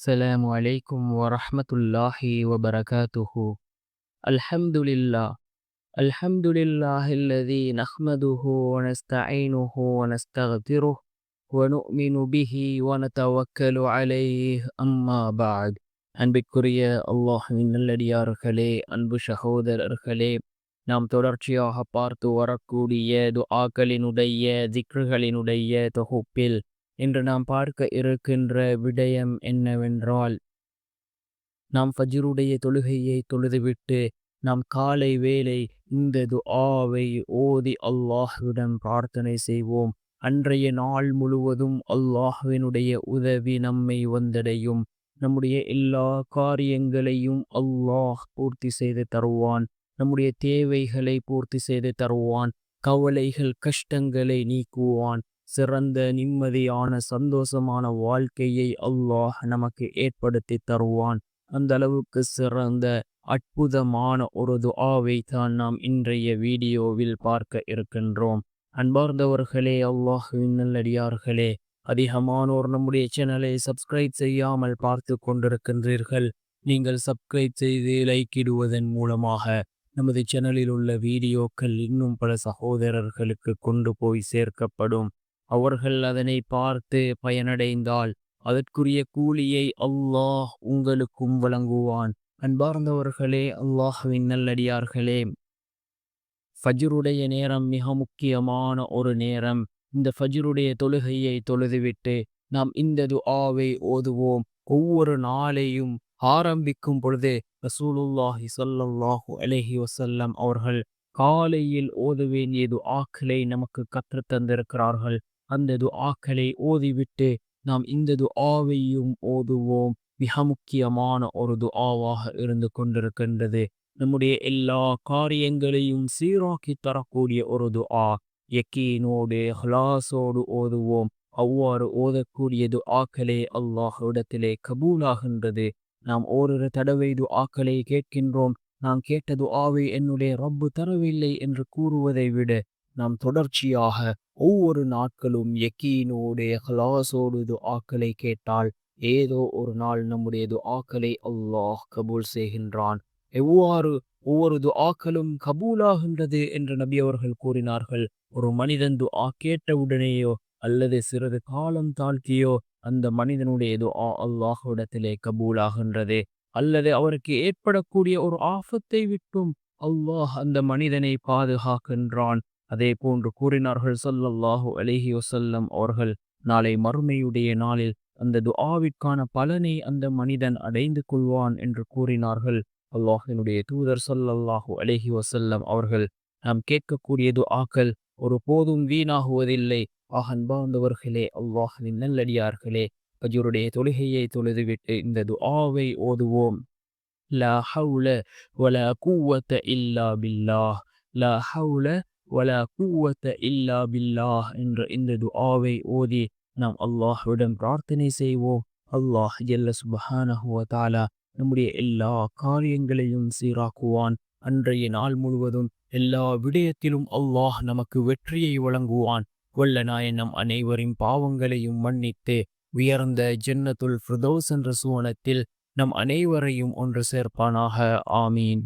السلام عليكم ورحمة الله وبركاته الحمد لله الحمد لله الذي نحمده ونستعينه ونستغفره ونؤمن به ونتوكل عليه أما بعد அன்பிற்குரிய அல்லாஹுவின் நல்லடியார்களே அன்பு சகோதரர்களே நாம் தொடர்ச்சியாக பார்த்து வரக்கூடிய துஆக்களினுடைய திக்ருகளினுடைய தொகுப்பில் இன்று நாம் பார்க்க இருக்கின்ற விடயம் என்னவென்றால் நாம் ஃபஜ்ருடைய தொழுகையை தொழுதுவிட்டு நாம் காலை வேளை இந்த துஆவை ஓதி அல்லாஹ்விடம் பிரார்த்தனை செய்வோம். அன்றைய நாள் முழுவதும் அல்லாஹ்வினுடைய உதவி நம்மை வந்தடையும். நம்முடைய எல்லா காரியங்களையும் அல்லாஹ் பூர்த்தி செய்து தருவான். நம்முடைய தேவைகளை பூர்த்தி செய்து தருவான். கவலைகள் கஷ்டங்களை நீக்குவான். சிறந்த நிம்மதியான சந்தோஷமான வாழ்க்கையை அல்லாஹ் நமக்கு ஏற்படுத்தி தருவான். அந்த அளவுக்கு சிறந்த அற்புதமான ஒரு துஆவை தான் நாம் இன்றைய வீடியோவில் பார்க்க இருக்கின்றோம். அன்பார்ந்தவர்களே அல்லாஹுவின் நல்லடியார்களே அதிகமானோர் நம்முடைய சேனலை சப்ஸ்கிரைப் செய்யாமல் பார்த்து கொண்டிருக்கின்றீர்கள் நீங்கள் சப்ஸ்கிரைப் செய்து லைக்கிடுவதன் மூலமாக நமது சேனலில் உள்ள வீடியோக்கள் இன்னும் பல சகோதரர்களுக்கு கொண்டு போய் சேர்க்கப்படும். அவர்கள் அதனை பார்த்து பயனடைந்தால் அதற்குரிய கூலியை அல்லாஹ் உங்களுக்கும் வழங்குவான். அன்பார்ந்தவர்களே அல்லாஹுவின் நல்லடியார்களே ஃபஜ்ருடைய நேரம் மிக முக்கியமான ஒரு நேரம். இந்த ஃபஜ்ருடைய தொழுகையை தொழுதுவிட்டு நாம் இந்த துஆவை ஓதுவோம். ஒவ்வொரு நாளையும் ஆரம்பிக்கும் பொழுது ரசூலுல்லாஹி சொல்லல்லாஹு அலஹி வசல்லம் அவர்கள் காலையில் ஓத ஏது ஆக்களை நமக்கு கற்று தந்திருக்கிறார்கள். அந்த துஆக்களை ஓதிவிட்டு நாம் இந்த துஆவையும் ஓதுவோம். மிக முக்கியமான ஒரு துஆவாக இருந்து கொண்டிருக்கின்றது. நம்முடைய எல்லா காரியங்களையும் சீராக்கி தரக்கூடிய ஒரு துஆ. யக்கீனோடு ஹலாசோடு ஓதுவோம். அவ்வாறு ஓதக்கூடிய துஆக்களே அல்லாஹ்விடத்திலே கபூலாகின்றது. நாம் ஓரிரு தடவை துஆக்களை கேட்கின்றோம். நாம் கேட்டது ஆவை என்னுடைய ரப்பு தரவில்லை என்று கூறுவதை விட நாம் தொடர்ச்சியாக ஒவ்வொரு நாட்களும் யக்கீனோடு ஹலாசோடு ஆக்களை கேட்டால் ஏதோ ஒரு நாள் நம்முடைய ஆக்களை அல்லாஹ் கபூல் செய்கின்றான். எவ்வாறு? ஒவ்வொரு ஆக்களும் கபூலாகின்றது என்று நபி அவர்கள் கூறினார்கள். ஒரு மனிதன் துஆ கேட்டவுடனேயோ அல்லது சிறிது காலம் தாழ்த்தியோ அந்த மனிதனுடைய துஆ அல்லாஹ்விடத்திலே கபூலாகின்றது. அல்லது அவருக்கு ஏற்படக்கூடிய ஒரு ஆபத்தை விட்டும் அல்லாஹ் அந்த மனிதனை பாதுகாக்கின்றான். அதே போன்று கூறினார்கள் சொல்லல்லாஹு அலிஹி வசல்லம் அவர்கள் நாளை மறுமையுடைய நாளில் அந்த துஆவிற்கான பலனை அந்த மனிதன் அடைந்து கொள்வான் என்று கூறினார்கள். அல்லாஹினுடைய தூதர் சொல்லல்லாஹு அலிஹி வசல்லம் அவர்கள் நாம் கேட்கக்கூடிய துஆக்கள் ஒரு போதும் வீணாகுவதில்லை. அன்பார்ந்தவர்களே அல்லாஹின் நல்லடியார்களே அஜுருடைய தொழுகையை தொழுதுவிட்டு இந்த துஆவை ஓதுவோம். லா ஹவுல வல கூவத்த இல்லா பில்லாஹ். லா ஹவுல வல கூவத்த இல்லா பில்லாஹ் என்ற இந்த துஆவை ஓதி நாம் அல்லாஹ்விடம் பிரார்த்தனை செய்வோம். அல்லாஹ் ஜல்ல சுபஹானஹுவதாலா நம்முடைய எல்லா காரியங்களையும் சீராக்குவான். அன்றைய நாள் முழுவதும் எல்லா விடயத்திலும் அல்லாஹ் நமக்கு வெற்றியை வழங்குவான். வல்ல நாயன் நம் அனைவரின் பாவங்களையும் மன்னித்து உயர்ந்த ஜன்னத்துல் ஃபிரதோஸ் என்ற சுவனத்தில் நம் அனைவரையும் ஒன்று சேர்ப்பானாக. ஆமீன்.